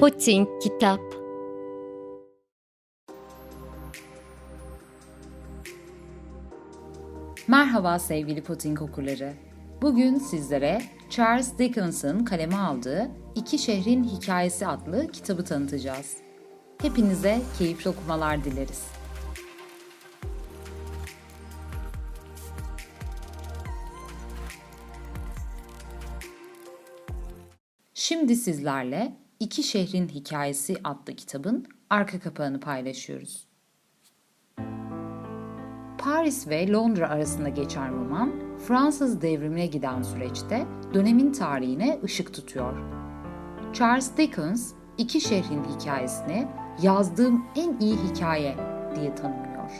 Poting Kitap Merhaba sevgili Putin okurları. Bugün sizlere Charles Dickens'ın kaleme aldığı İki Şehrin Hikayesi adlı kitabı tanıtacağız. Hepinize keyifli okumalar dileriz. Şimdi sizlerle İki Şehrin Hikayesi adlı kitabın arka kapağını paylaşıyoruz. Paris ve Londra arasında geçen roman, Fransız devrimine giden süreçte dönemin tarihine ışık tutuyor. Charles Dickens, iki şehrin hikayesini yazdığım en iyi hikaye diye tanımlıyor.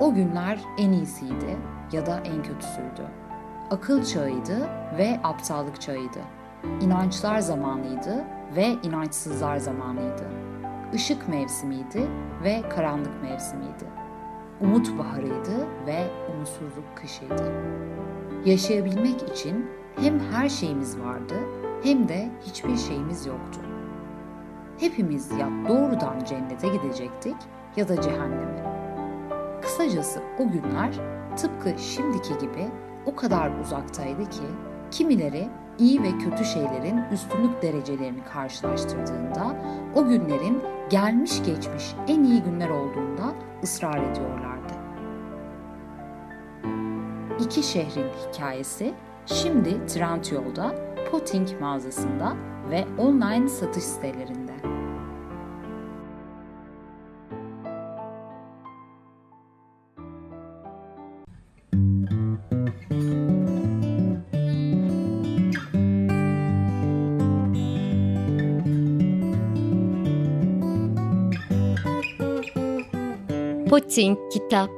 O günler en iyisiydi ya da en kötüsüydü. Akıl çağıydı ve aptallık çağıydı. İnançlar zamanıydı ve inançsızlar zamanıydı. Işık mevsimiydi ve karanlık mevsimiydi. Umut baharıydı ve umutsuzluk kışıydı. Yaşayabilmek için hem her şeyimiz vardı hem de hiçbir şeyimiz yoktu. Hepimiz ya doğrudan cennete gidecektik ya da cehenneme. Kısacası o günler tıpkı şimdiki gibi o kadar uzaktaydı ki kimileri iyi ve kötü şeylerin üstünlük derecelerini karşılaştırdığında o günlerin gelmiş geçmiş en iyi günler olduğunda ısrar ediyorlardı. İki şehrin hikayesi şimdi Trendyol'da, Potting mağazasında ve online satış sitelerinde. Poting Kitap